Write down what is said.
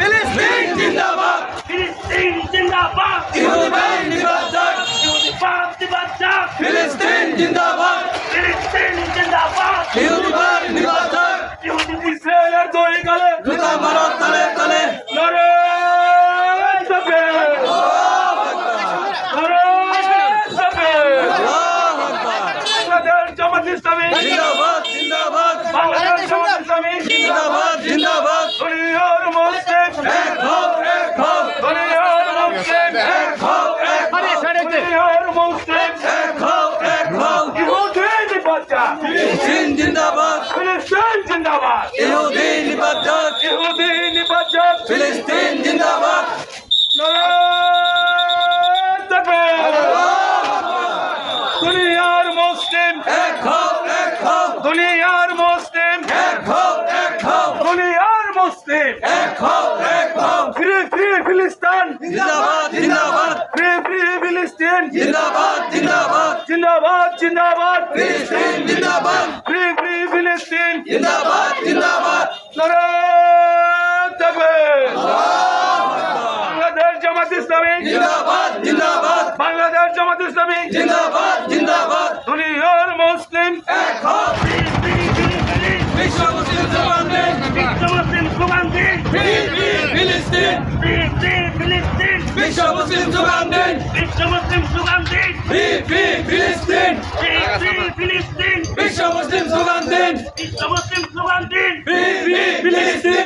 ফিলিস্তিন জিন্দাবাদ ফিলিস্তিন জিন্দাবাদ ইহুদি বাহিনী নির্বাচন ইহুদি বাদ নির্বাচন ফিলিস্তিন জিন্দাবাদ ফিলিস্তিন জিন্দাবাদ ইহুদি বাদ নির্বাচন ইহুদি ইসরায়েলের দই গলে জুতা মারো তলে তলে নরে তবে বাংলাদেশ Filistin जिंदाबाद फिलिस्तीन जिंदाबाद यहूदी निबादत यहूदी निबादत फिलिस्तीन जिंदाबाद দুনিয়ার মুসলিম এক হোক এক হোক দুনিয়ার মুসলিম এক হোক এক হোক দুনিয়ার মুসলিম এক হোক এক হোক ফ্রি ফ্রি ফিলিস্তিন জিন্দাবাদ জিন্দাবাদ ফ্রি ফ্রি ফিলিস্তিন জিন্দাবাদ জিন্দাবাদ জিন্দাবাদ জিন্দাবাদ ফিলিস্তিন Nara Takbir! Bangladesh Jamaat Islami! Zindabad! Zindabad! Bangladesh Jamaat Islami! Zindabad! Zindabad! Duniyar Muslim! Ek hop! বিশ্ব Filistin, সুবান্ধে বিশ্ব মুসলিম সুবান্ধে ফিলিস্তিন ফিলিস্তিন বিশ্ব মুসলিম সুবান্ধে বিশ্ব Filistin, সুবান্ধে ফিলিস্তিন Filistin. বিশ্ব মুসলিম স্লোগান দিন বিশ্ব মুসলিম স্লোগান দিন